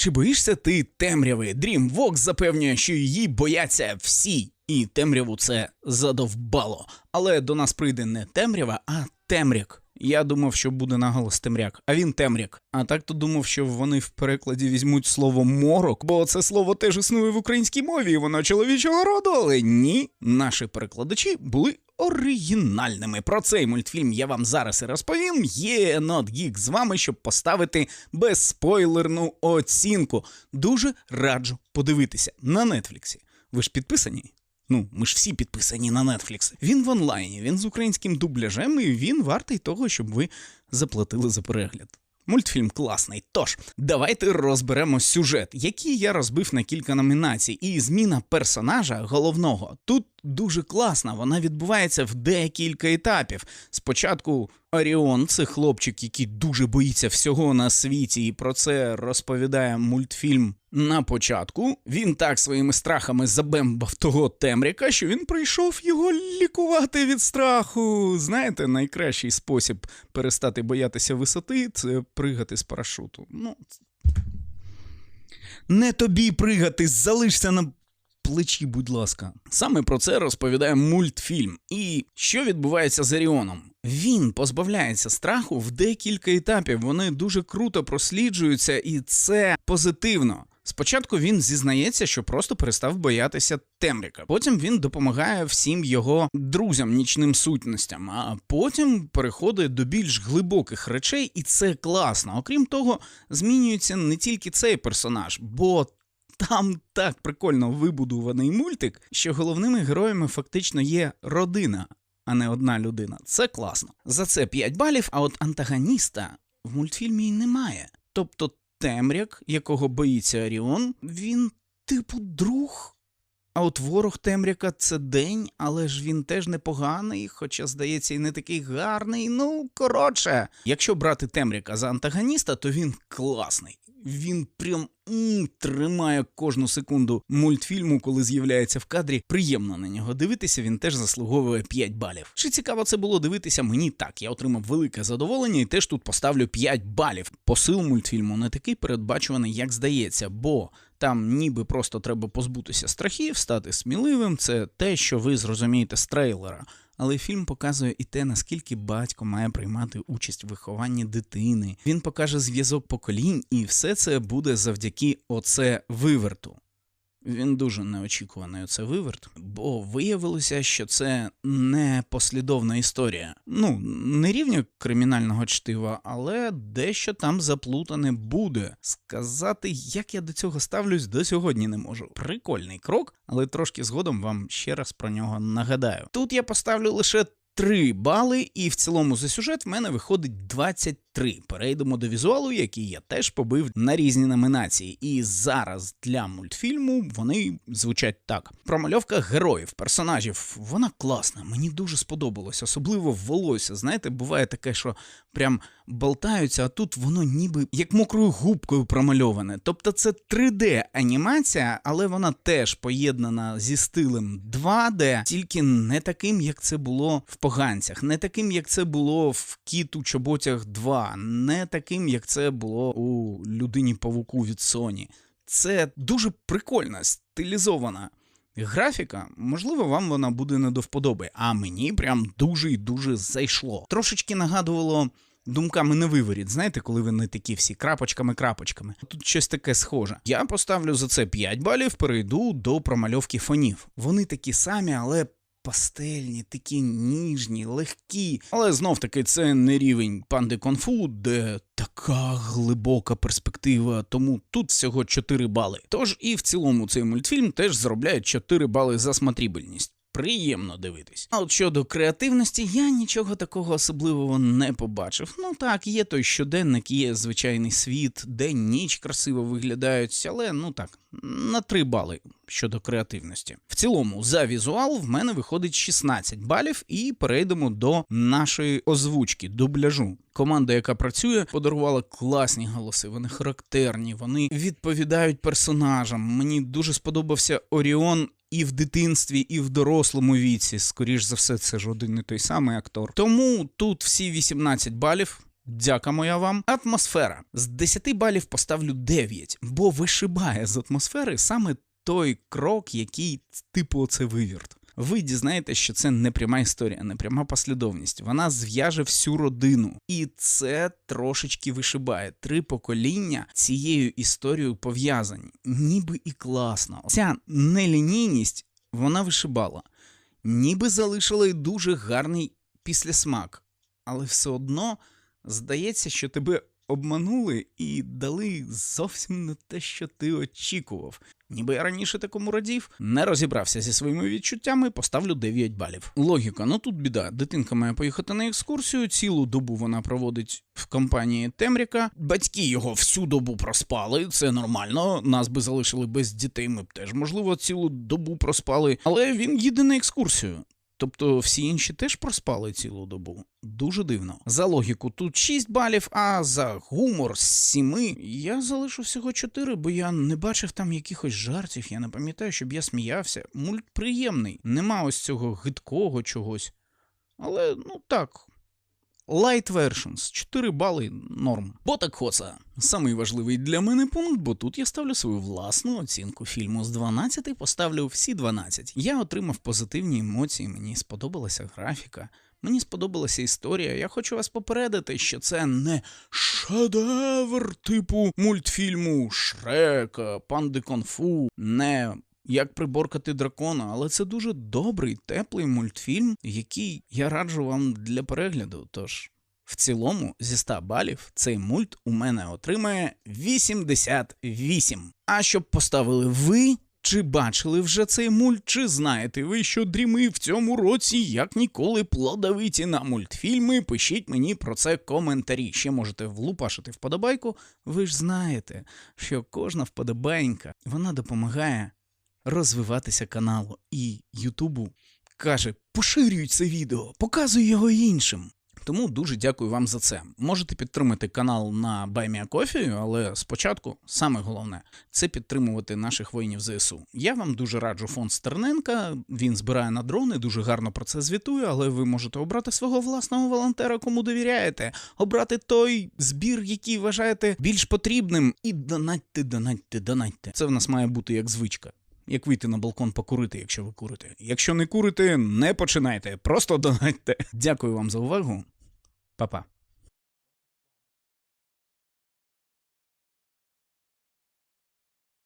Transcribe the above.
Чи боїшся ти темряви? DreamWorks запевнює, що її бояться всі, і темряву це задовбало. Але до нас прийде не темрява, а темряк. Я думав, що буде наголос темряк, а він темряк. А так то думав, що вони в перекладі візьмуть слово морок, бо це слово теж існує в українській мові, і воно чоловічого роду. Але ні, наші перекладачі були оригінальними. Про цей мультфільм я вам зараз і розповім. Є NotGeek з вами, щоб поставити безспойлерну оцінку. Дуже раджу подивитися на Нетфліксі. Ви ж підписані? Ну, ми ж всі підписані на Netflix. Він в онлайні, він з українським дубляжем, і він вартий того, щоб ви заплатили за перегляд. Мультфільм класний. Тож, давайте розберемо сюжет, який я розбив на кілька номінацій. І зміна персонажа головного тут дуже класна. Вона відбувається в декілька етапів. Спочатку Оріон це хлопчик, який дуже боїться всього на світі, і про це розповідає мультфільм на початку. Він так своїми страхами забембав того темряка, що він прийшов його лікувати від страху. Знаєте, найкращий спосіб перестати боятися висоти це пригати з парашуту. Ну, не тобі пригати, залишся на плечі, будь ласка. Саме про це розповідає мультфільм. І що відбувається з Еріоном? Він позбавляється страху в декілька етапів. Вони дуже круто просліджуються, і це позитивно. Спочатку він зізнається, що просто перестав боятися темряка. Потім він допомагає всім його друзям, нічним сутностям, а потім переходить до більш глибоких речей, і це класно. Окрім того, змінюється не тільки цей персонаж, бо там так прикольно вибудований мультик, що головними героями фактично є родина, а не одна людина. Це класно. За це 5 балів, а от антагоніста в мультфільмі й немає. Тобто темряк, якого боїться Оріон, він типу друг. А от ворог темряка це день, але ж він теж непоганий, хоча, здається, і не такий гарний. Ну, коротше, якщо брати темряка за антагоніста, то він класний. Він прям тримає кожну секунду мультфільму, коли з'являється в кадрі. Приємно на нього дивитися, він теж заслуговує 5 балів. Чи цікаво це було дивитися? Мені так. Я отримав велике задоволення і теж тут поставлю 5 балів. Посил мультфільму не такий передбачуваний, як здається, бо там ніби просто треба позбутися страхів, стати сміливим. Це те, що ви зрозумієте з трейлера. Але фільм показує і те, наскільки батько має приймати участь в вихованні дитини. Він покаже зв'язок поколінь, і все це буде завдяки оце виверту. Він дуже неочікуваний оце виверт, бо виявилося, що це не послідовна історія. Ну, не рівня кримінального чтива, але дещо там заплутане буде. Сказати, як я до цього ставлюсь, до сьогодні не можу. Прикольний крок, але трошки згодом вам ще раз про нього нагадаю. Тут я поставлю лише 3 бали, і в цілому за сюжет в мене виходить 23. Перейдемо до візуалу, який я теж побив на різні номінації. І зараз для мультфільму вони звучать так: промальовка героїв, персонажів, вона класна. Мені дуже сподобалось, особливо волосся. Знаєте, буває таке, що прям болтаються, а тут воно ніби як мокрою губкою промальоване. Тобто це 3D анімація, але вона теж поєднана зі стилем 2D, тільки не таким, як це було в поганцях, не таким, як це було в кіт у чоботях 2, не таким, як це було у людині павуку від Sony. Це дуже прикольна, стилізована. Графіка, можливо, вам вона буде не до вподоби, а мені прям дуже і дуже зайшло. Трошечки нагадувало думками на виворіт, знаєте, коли вони такі всі крапочками-крапочками. Тут щось таке схоже. Я поставлю за це 5 балів, перейду до промальовки фонів. Вони такі самі, але. Пастельні, такі ніжні, легкі. Але знов таки це не рівень панди конфу, де така глибока перспектива, тому тут всього 4 бали. Тож і в цілому цей мультфільм теж заробляє 4 бали за смотрибельність. Приємно дивитись. А от щодо креативності, я нічого такого особливого не побачив. Ну так, є той щоденник, є звичайний світ, день ніч красиво виглядають, але ну так, на 3 бали щодо креативності. В цілому, за візуал в мене виходить 16 балів, і перейдемо до нашої озвучки, дубляжу. Команда, яка працює, подарувала класні голоси. Вони характерні, вони відповідають персонажам. Мені дуже сподобався Оріон. І в дитинстві, і в дорослому віці, скоріш за все, це ж один і той самий актор. Тому тут всі 18 балів Дяка моя вам. Атмосфера. З 10 балів поставлю 9, бо вишибає з атмосфери саме той крок, який типу оце вивірт. Ви дізнаєтесь, що це не пряма історія, не пряма послідовність. Вона зв'яже всю родину, і це трошечки вишибає. Три покоління цією історією пов'язані, ніби і класно. Ця нелінійність вона вишибала, ніби залишила й дуже гарний післясмак, але все одно здається, що тебе обманули і дали зовсім не те, що ти очікував. Ніби я раніше такому радів, не розібрався зі своїми відчуттями, поставлю 9 балів. Логіка, ну тут біда. Дитинка має поїхати на екскурсію, цілу добу вона проводить в компанії Темріка. Батьки його всю добу проспали, це нормально. Нас би залишили без дітей, ми б теж, можливо, цілу добу проспали. Але він їде на екскурсію. Тобто всі інші теж проспали цілу добу. Дуже дивно. За логіку тут 6 балів, а за гумор з 7 я залишу всього 4, бо я не бачив там якихось жартів, я не пам'ятаю, щоб я сміявся. Мульт приємний, нема ось цього гидкого чогось. Але ну так. Light versions, 4 бали норм. Ботак Хоса. Самий важливий для мене пункт, бо тут я ставлю свою власну оцінку фільму. З 12 поставлю всі 12. Я отримав позитивні емоції, мені сподобалася графіка. Мені сподобалася історія. Я хочу вас попередити, що це не шедевр типу мультфільму Шрека, Панди Конфу, не як приборкати дракона, але це дуже добрий, теплий мультфільм, який я раджу вам для перегляду. Тож. В цілому, зі 100 балів, цей мульт у мене отримає 88. А щоб поставили ви, чи бачили вже цей мульт, чи знаєте ви, що дріми в цьому році як ніколи плодовиті на мультфільми? Пишіть мені про це коментарі. Ще можете влупашити вподобайку. Ви ж знаєте, що кожна вподобайка вона допомагає розвиватися каналу і Ютубу. Каже, поширюй це відео, показуй його іншим. Тому дуже дякую вам за це. Можете підтримати канал на BuyMeACoffee, але спочатку саме головне це підтримувати наших воїнів ЗСУ. Я вам дуже раджу фонд Стерненка. Він збирає на дрони, дуже гарно про це звітує, але ви можете обрати свого власного волонтера, кому довіряєте, обрати той збір, який вважаєте більш потрібним, і донатьте, донатьте, донатьте. Це в нас має бути як звичка. Як вийти на балкон покурити, якщо ви курите. Якщо не курите, не починайте, просто донатьте. Дякую вам за увагу. Па-па.